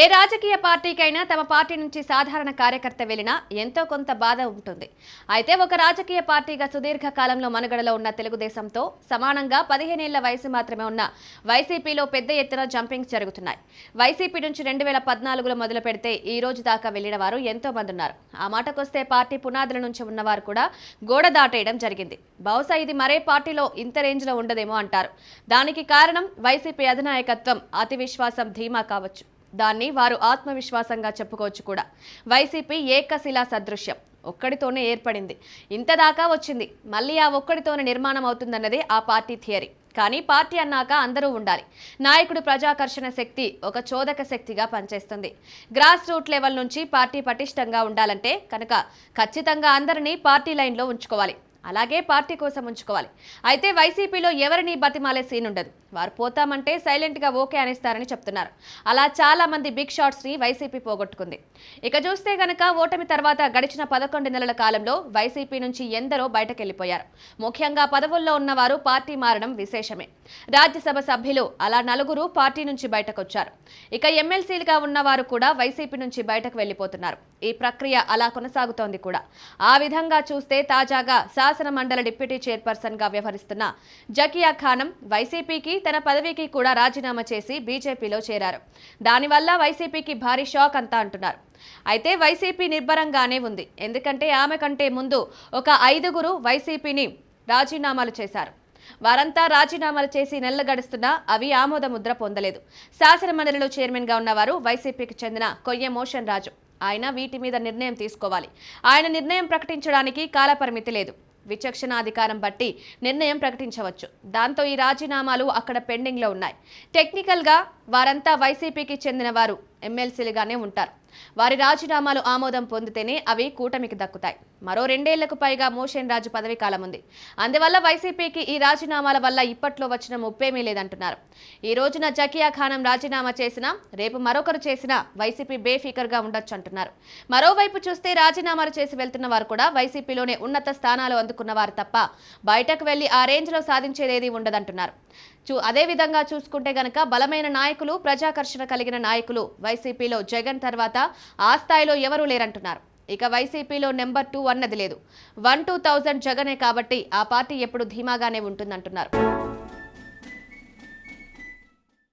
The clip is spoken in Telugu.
ఏ రాజకీయ పార్టీకైనా తమ పార్టీ నుంచి సాధారణ కార్యకర్త వెళ్ళినా ఎంతో కొంత బాధ ఉంటుంది. అయితే ఒక రాజకీయ పార్టీగా సుదీర్ఘ కాలంలో మనుగడలో ఉన్న తెలుగుదేశంతో సమానంగా పదిహేనేళ్ళ వయసు మాత్రమే ఉన్న వైసీపీలో పెద్ద ఎత్తున జంపింగ్స్ జరుగుతున్నాయి. వైసీపీ నుంచి రెండు వేల పద్నాలుగులో మొదలు పెడితే ఈ రోజు దాకా వెళ్ళిన వారు ఎంతో మంది ఉన్నారు. ఆ మాటకొస్తే పార్టీ పునాదుల నుంచి ఉన్నవారు కూడా గోడ దాటేయడం జరిగింది. బహుశా ఇది మరే పార్టీలో ఇంత రేంజ్లో ఉండదేమో అంటారు. దానికి కారణం వైసీపీ అధినాయకత్వం అతి విశ్వాసం ధీమా కావచ్చు. దాన్ని వారు ఆత్మవిశ్వాసంగా చెప్పుకోవచ్చు కూడా. వైసీపీ ఏకశిలా సదృశ్యం. ఒక్కడితోనే ఏర్పడింది. ఇంతదాకా వచ్చింది. మళ్ళీ ఆ ఒక్కడితోనే నిర్మాణం అవుతుందన్నది ఆ పార్టీ థియరీ. కానీ పార్టీ అన్నాక అందరూ ఉండాలి. నాయకుడు ప్రజాకర్షణ శక్తి ఒక చోదక శక్తిగా పనిచేస్తుంది. గ్రాస్ రూట్ లెవెల్ నుంచి పార్టీ పటిష్టంగా ఉండాలంటే కనుక ఖచ్చితంగా అందరినీ పార్టీ లైన్లో ఉంచుకోవాలి. అలాగే పార్టీ కోసం ఉంచుకోవాలి. అయితే వైసీపీలో ఎవరిని బతిమాలే సీన్ ఉండదు. వారు పోతామంటే సైలెంట్గా ఓకే అనేస్తారని చెప్తున్నారు. అలా చాలా మంది బిగ్ షాట్స్ని వైసీపీ పోగొట్టుకుంది. ఇక చూస్తే గనక ఓటమి తర్వాత గడిచిన పదకొండు నెలల కాలంలో వైసీపీ నుంచి ఎందరో బయటకెళ్ళిపోయారు ముఖ్యంగా పదవుల్లో ఉన్నవారు పార్టీ మారడం విశేషమే. రాజ్యసభ సభ్యులు అలా నలుగురు పార్టీ నుంచి బయటకొచ్చారు. ఇక ఎమ్మెల్సీలుగా ఉన్నవారు కూడా వైసీపీ నుంచి బయటకు వెళ్ళిపోతున్నారు ఈ ప్రక్రియ అలా కొనసాగుతోంది కూడా. ఆ విధంగా చూస్తే తాజాగా శాసన మండలి డిప్యూటీ చైర్పర్సన్గా వ్యవహరిస్తున్న జకియా ఖానం వైసీపీకి తన పదవికి కూడా రాజీనామా చేసి బీజేపీలో చేరారు. దానివల్ల వైసీపీకి భారీ షాక్ అంతా అంటున్నారు. అయితే వైసీపీ నిర్భరంగానే ఉంది. ఎందుకంటే ఆమె కంటే ముందు ఒక ఐదుగురు వైసీపీని రాజీనామాలు చేశారు. వారంతా రాజీనామాలు చేసి నెలలు గడుస్తున్నా అవి ఆమోద ముద్ర పొందలేదు. శాసన మండలిలో చైర్మన్గా ఉన్నవారు వైసీపీకి చెందిన కొయ్య మోషన్ రాజు ఆయన వీటి మీద నిర్ణయం తీసుకోవాలి. ఆయన నిర్ణయం ప్రకటించడానికి కాలపరిమితి లేదు. విచక్షణాధికారం బట్టి నిర్ణయం ప్రకటించవచ్చు. దాంతో ఈ రాజీనామాలు అక్కడ పెండింగ్లో ఉన్నాయి. టెక్నికల్గా వారంతా వైసీపీకి చెందిన వారు ఎమ్మెల్సీలుగానే ఉంటారు. వారి రాజీనామాలు ఆమోదం పొందితేనే అవి కూటమికి దక్కుతాయి. మరో రెండేళ్ళకు పైగా మోషన్ రాజు పదవి కాలం ఉంది. అందువల్ల వైసీపీకి ఈ రాజీనామాల వల్ల ఇప్పట్లో వచ్చిన ముప్పేమీ లేదంటున్నారు. ఈ రోజున జకియా ఖానం రాజీనామా చేసినా రేపు మరొకరు చేసినా వైసీపీ బేఫికర్గా ఉండొచ్చు అంటున్నారు మరోవైపు చూస్తే రాజీనామాలు చేసి వెళ్తున్న వారు కూడా వైసీపీలోనే ఉన్నత స్థానాలు అందుకున్న వారు తప్ప బయటకు వెళ్ళి ఆ రేంజ్లో సాధించేదేది ఉండదంటున్నారు. చూ అదే విధంగా చూసుకుంటే గనక బలమైన నాయకులు ప్రజాకర్షణ కలిగిన నాయకులు వైసీపీలో జగన్ తర్వాత ఆ స్థాయిలో ఎవరూ లేరంటున్నారు. ఇక వైసీపీలో నెంబర్ టూ అన్నది లేదు. వన్ టూ థౌజండ్ జగనే కాబట్టి ఆ పార్టీ ఎప్పుడు ధీమాగానే ఉంటుందంటున్నారు.